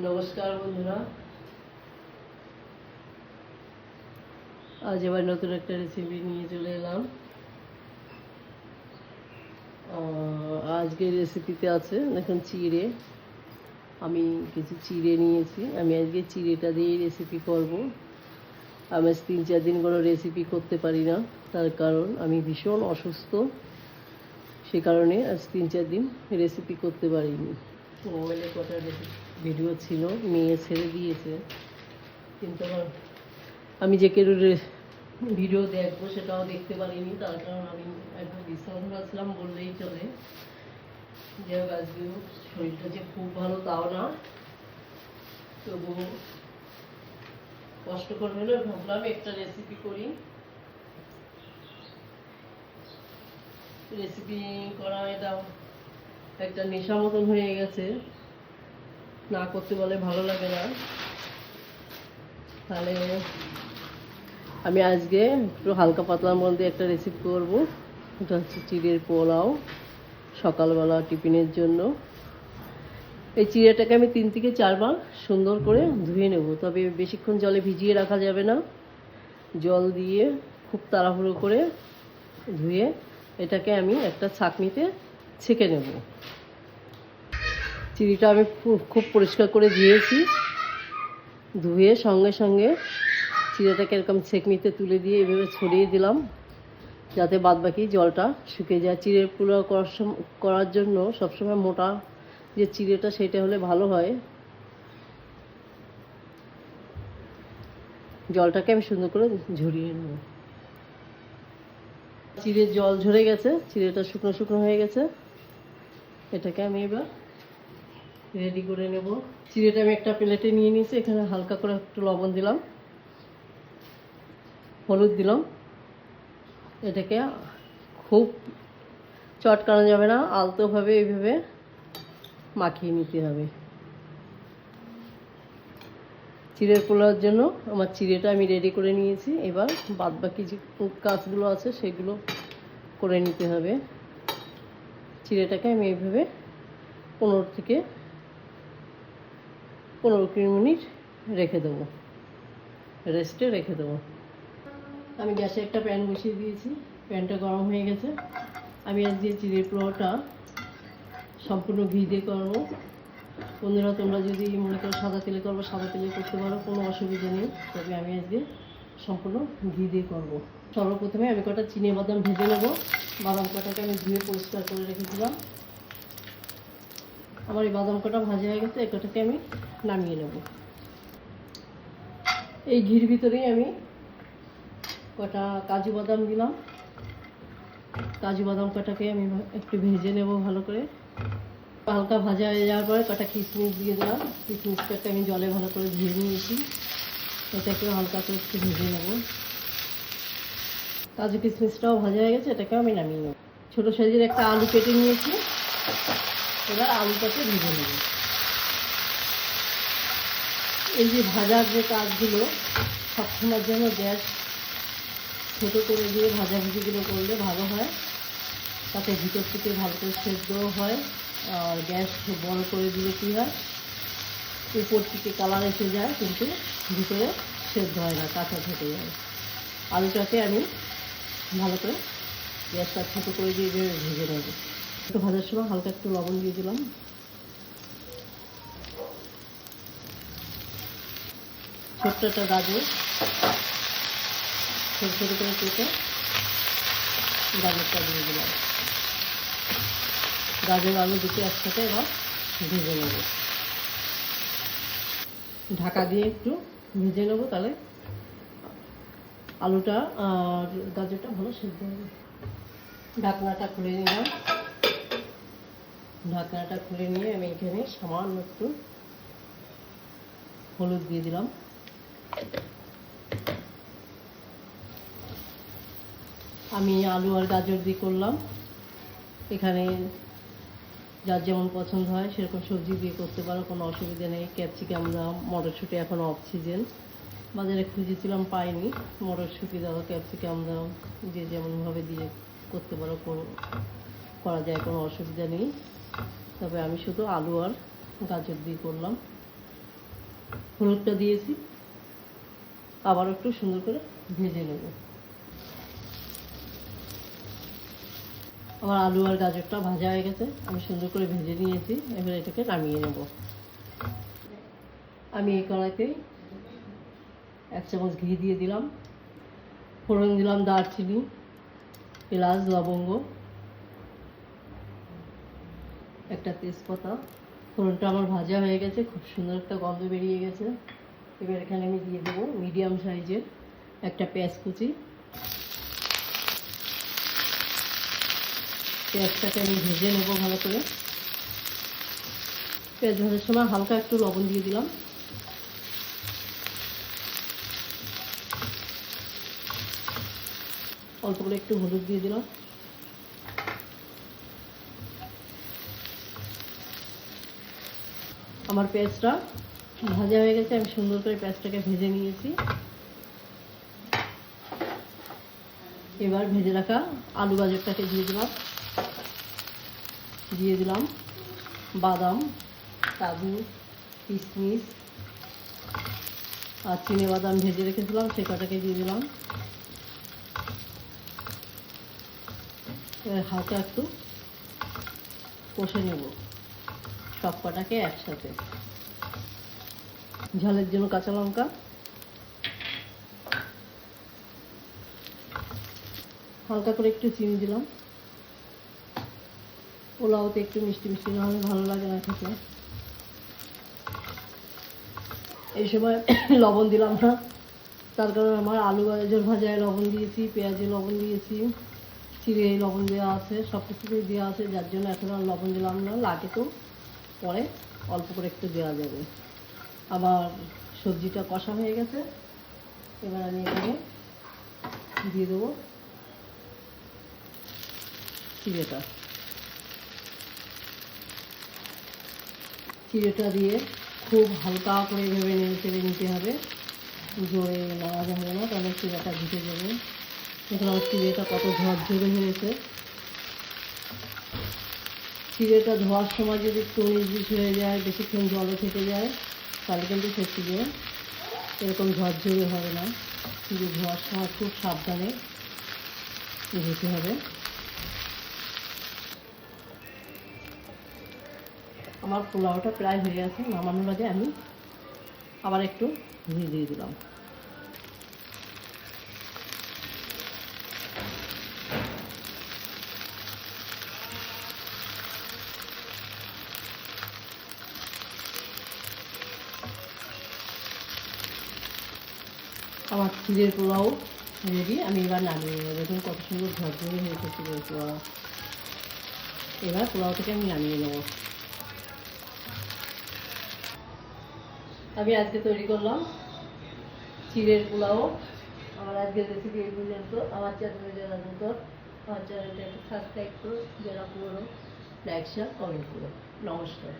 নমস্কার বন্ধুরা। আজ এবার নতুন একটা রেসিপি নিয়ে চলে এলাম। আজকের রেসিপিতে আছে, দেখুন চিড়ে। আমি কিছু চিড়ে নিয়েছি। আমি আজকে চিড়েটা দিয়ে রেসিপি করব। আমি তিন চার দিন কোনো রেসিপি করতে পারি না। তার কারণ, আমি ভীষণ অসুস্থ। সে কারণে আজ তিন চার দিন রেসিপি করতে পারিনি। মোবাইলে কটা ভিডিও ছিল মেয়ে ছেড়ে দিয়েছে। কিন্তু আমার আমি যে কেউ ভিডিও দেখব সেটাও দেখতে পারিনি তার কারণ আমি একদম বিশ্রাম আছিলাম বললেই চলে। যে হোক শরীরটা যে খুব ভালো তাও না। তবুও কষ্ট করে হলেও ভাবলাম একটা রেসিপি করি। রেসিপি করা এটা একটা নেশা মতন হয়ে গেছে। না করতে বলে ভালো লাগে না। তাহলে আমি আজকে একটু হালকা পাতলার মধ্যে একটা রেসিপি করব। এটা হচ্ছে চিড়ের পোলাও সকালবেলা টিফিনের জন্য। এই চিড়েটাকে আমি তিন থেকে চারবার সুন্দর করে ধুয়ে নেব। তবে বেশিক্ষণ জলে ভিজিয়ে রাখা যাবে না। জল দিয়ে খুব তাড়াহুড়ো করে ধুয়ে এটাকে আমি একটা ছাঁকনিতে ছেঁকে নেব। চিড়িটা আমি খুব পরিষ্কার করে ধুয়েছি। ধুয়ে সঙ্গে সঙ্গে চিড়েটাকে এরকম ছেঁকনিতে তুলে দিয়ে এভাবে ছড়িয়ে দিলাম, যাতে বাদবাকি জলটা শুকিয়ে যায়। চিড়ের সম- করার জন্য সবসময় মোটা যে চিড়েটা, সেটা হলে ভালো হয়। জলটাকে আমি সুন্দর করে ঝরিয়ে নেব। চিড়ের জল ঝরে গেছে, চিড়েটা শুকনো শুকনো হয়ে গেছে। এটাকে আমি এবার রেডি করে নেব। চিড়েটা আমি একটা প্লেটে নিয়ে নিয়েছি, এখানে হালকা করে একটু লবণ দিলাম, হলুদ দিলাম। এটাকে খুব চটকানো যাবে না, আলতোভাবে এইভাবে মাখিয়ে নিতে হবে। চিড়ের পোলাওর জন্য আমার চিড়েটা আমি রেডি করে নিয়েছি। এবার বাদ বাকি যে কাজগুলো আছে সেগুলো করে নিতে হবে। চিড়েটাকে আমি এইভাবে পনেরো থেকে পনেরো কুড়ি মিনিট রেখে দেবো। রেস্টে রেখে দেবো। আমি গ্যাসে একটা প্যান বসিয়ে দিয়েছি। প্যানটা গরম হয়ে গেছে। আমি আজ যে চিড়ের পোলাওটা সম্পূর্ণ ঘি দিয়ে করব। বন্ধুরা, তোমরা যদি মনে করো সাদা তেলে করব, সাদা তেলে করতে পারো, কোনো অসুবিধা নেই। তবে আমি আজকে সম্পূর্ণ ঘি দিয়ে করব। সর্বপ্রথমে আমি কটা চিনে বাদাম ভেজে নেব। বাদাম কটাকে আমি ধুয়ে পরিষ্কার করে রেখেছিলাম। আমার এই বাদাম কটা ভাজা হয়ে গেছে কটাকে আমি নামিয়ে নেব। এই ঘির ভিতরেই আমি কটা কাজু বাদাম দিলাম। কাজু বাদাম কটাকে আমি একটু ভেজে নেব ভালো করে। হালকা ভাজা হয়ে যাওয়ার পরে কটা কিশমিশ দিয়ে দিলাম। কিশমিশটাকে আমি জলে ভালো করে ধুয়ে নিয়েছি। এটাকেও হালকা করে একটু ভেজে নেব। কাজু কিশমিশটাও ভাজা হয়ে গেছে, এটাকেও আমি নামিয়ে নেব। ছোটো সাইজের একটা আলু কেটে নিয়েছি। এবার আলুটাকে ভেজে নেব। এই যে ভাজার যে কাজগুলো, সবসময়ের জন্য গ্যাস ছোটো করে দিয়ে ভাজাভুজিগুলো করলে ভালো হয়। তাতে ভিতর থেকে ভালো করে সেদ্ধও হয়, আর গ্যাস বড় করে দিলে কী হয়? উপর থেকে কালার এসে যায়, কিন্তু ভিতরে সেদ্ধ হয় না, কাঁচা থেকে যায়। আলুটাকে আমি ভালো করে গ্যাসটা ছোটো করে দিয়ে দিয়ে ভেজে নেব। একটু ভাজার সময় হালকা একটু লবণ দিয়ে দিলাম। ছোট্ট একটা গাজর। ছোটো ছোটো করে কেটে গাজরটা দিয়ে দিলাম। গাজর, আলু দুটো একসাথে এবার ভেজে নেব। ঢাকা দিয়ে একটু ভেজে নেব তাহলে আলুটা আর গাজরটা ভালো সেদ্ধ হবে। ঢাকনাটা খুলে নিলাম। ঢাকনাটা খুলে নিয়ে আমি এখানে সামান্য একটু হলুদ দিয়ে দিলাম। আমি আলু আর গাজর দিয়ে করলাম। এখানে যার যেমন পছন্দ হয় সেরকম সবজি দিয়ে করতে পারো, কোনো অসুবিধা নেই। ক্যাপসিকাম দাম মটরশুঁটি এখন অফ সিজন বাজারে খুঁজেছিলাম, পাইনি। মটরশুঁটি দাও, ক্যাপসিকাম দাও, যে যেমনভাবে দিয়ে করতে পারো, কোনো- করা যায়, কোনো অসুবিধা নেই। তবে আমি শুধু আলু আর গাজর দিয়ে করলাম। হলুদটা দিয়েছি। আবার একটু সুন্দর করে ভেজে নেব। আমার আলু আর গাজরটা ভাজা হয়ে গেছে। আমি সুন্দর করে ভেজে নিয়েছি। এবার এটাকে নামিয়ে নেব। আমি এই কড়াইতে এক চামচ ঘি দিয়ে দিলাম, ফোড়ন দিলাম দারচিনি, এলাচ, লবঙ্গ, একটা তেজপাতা। ফোড়নটা আমার ভাজা হয়ে গেছে, খুব সুন্দর একটা গন্ধ বেরিয়ে গেছে। এবার এখানে আমি দিয়ে দেবো মিডিয়াম সাইজের একটা পেঁয়াজ কুচি পেঁয়াজটাকে আমি ভেজে নেব ভালো করে। পেঁয়াজ ভাজার সময় হালকা একটু লবণ দিয়ে দিলাম। অল্প করে একটু হলুদ দিয়ে দিলাম। আমার পেঁয়াজটা ভাজা হয়ে গেছে, আমি সুন্দর করে পেঁয়াজটাকে ভেজে নিয়েছি। এবার ভেজে রাখা আলু গাজরটাকে দিয়ে দিলাম। দিয়ে দিলাম বাদাম, কাজু, কিশমিশ আর চিনে বাদাম ভেজে রেখেছিলাম, সে দিয়ে দিলাম। হালকা একটু কষে নেব। সব কটাকে একসাথে। ঝালের জন্য কাঁচা লঙ্কা। হালকা করে একটু চিনি দিলাম। পোলাওতে একটু মিষ্টি মিষ্টি না হলে ভালো লাগে না খেতে। এই সময় লবণ দিলাম না। তার কারণ আমার আলু গাজর ভাজায় লবণ দিয়েছি, পেঁয়াজে লবণ দিয়েছি। চিড়ে, লবণ দেওয়া আছে সব কিছুতেই দেওয়া আছে, যার জন্য এখন আর লবণ দিলাম না লাগে তো পরে অল্প করে একটু দেওয়া যাবে। আবার সবজিটা কষা হয়ে গেছে, এবার আমি এখানে দিয়ে দেবো চিড়েটা। চিড়েটা দিয়ে খুব হালকা করে ভেবে নেড়ে চেড়ে নিতে হবে, জোরে নাড়া যাবে না, তাহলে চিড়েটা ভিজে যাবে। দেখুন চিড়েটা কত ঝরঝরে হয়েছে? চিড়েটা ধোয়ার সময় যদি একটু হয়ে যায়, বেশিক্ষণ জলে থেকে যায়, তাহলে কিন্তু সে চিড়ে এরকম ঝরঝরে হবে না। চিড়ে ধোয়ার সময় খুব সাবধানে ধুতে হবে। আমার পোলাওটা প্রায় হয়ে গেছে। নামানোর আগে আমি আবার একটু ঘি দিয়ে দিলাম। আমার চিড়ের পোলাও রেডি আমি এবার নামিয়ে নেব। দেখুন কত সুন্দর ঝরঝরে হয়েছে চিড়ের পোলাও। এবার পোলাও থেকে আমি নামিয়ে নেব। আমি আজকে তৈরি করলাম চিড়ের পোলাও। আমার আজকের রেসিপি এই পর্যন্ত। আমার চ্যানেলে যারা নতুন, আমার চ্যানেলটা একটু সাবস্ক্রাইব করো, যারা পুরো লাইক শেয়ার কমেন্ট করো। নমস্কার।